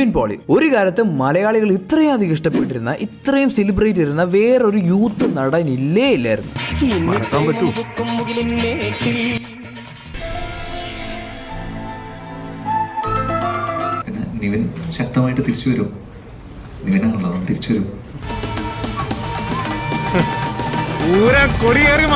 നിവിൻ പോളി. ഒരു കാലത്ത് മലയാളികൾ ഇത്രയും അധികം ഇഷ്ടപ്പെട്ടിരുന്ന ഇത്രയും സെലിബ്രേറ്റ് ചെയ്തിരുന്ന വേറൊരു യൂത്ത് നടൻ ഇല്ലേ ഇല്ലായിരുന്നു. നിവിൻ ശക്തമായിട്ട് തിരിച്ചു വരും. നിവിനാണല്ലോ അവൻ തിരിച്ചു വരും. അങ്ങോട്ടും കൊടിയേറി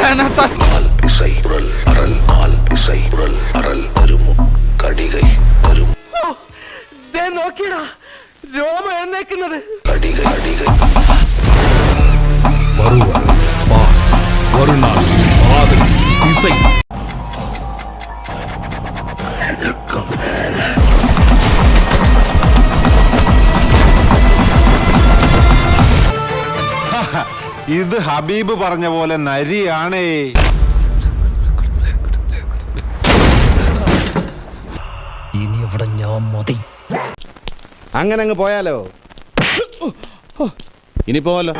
മക്കളെ வருவர் பார் வருநாள் ஆதல் இசை ഇത് ഹബീബ് പറഞ്ഞ പോലെ നരിയാണേ. ഇനി ഇവിടെ ഞാൻ മതി. അങ്ങനെ അങ്ങ് പോയാലോ? ഇനി പോവല്ലോ.